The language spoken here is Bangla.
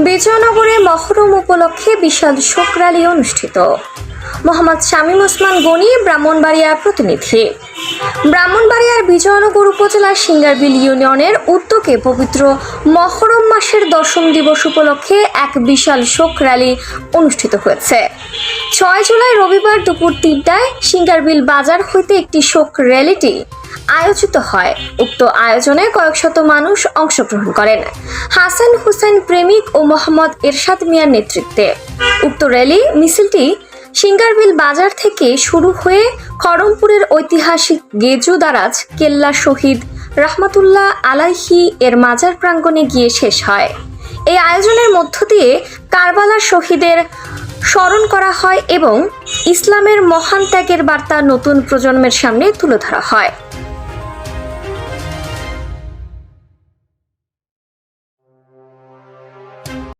বিজয়নগরে মহরম উপলক্ষে বিশাল শোক র্যালি অনুষ্ঠিত। মোহাম্মদ শামীম ওসমান গনি, ব্রাহ্মণবাড়িয়ার প্রতিনিধি। ব্রাহ্মণবাড়িয়ার বিজয়নগর উপজেলার সিঙ্গারবিল ইউনিয়নের উদ্যোগে পবিত্র মহরম মাসের দশম দিবস উপলক্ষে এক বিশাল শোক র্যালি অনুষ্ঠিত হয়েছে। ছয় জুলাই রবিবার দুপুর তিনটায় সিঙ্গারবিল বাজার হইতে একটি শোক র্যালিটি আয়োজিত হয়। উক্ত আয়োজনে কয়েক শত মানুষ অংশগ্রহণ করেন। হাসান হুসেন প্রেমিক ও মোহাম্মদ এরশাদ মিয়ার নেতৃত্বে। উক্ত র্যালি মিছিলটি সিঙ্গারবিল বাজার থেকে শুরু হয়ে খড়মপুরের ঐতিহাসিক গেজু দারাজ কেল্লা শহীদ রহমাতুল্লাহ আলাইহি এর মাজার প্রাঙ্গণে গিয়ে শেষ হয়। এই আয়োজনের মধ্য দিয়ে কারবালার শহীদের স্মরণ করা হয় এবং ইসলামের মহান ত্যাগের বার্তা নতুন প্রজন্মের সামনে তুলে ধরা হয়।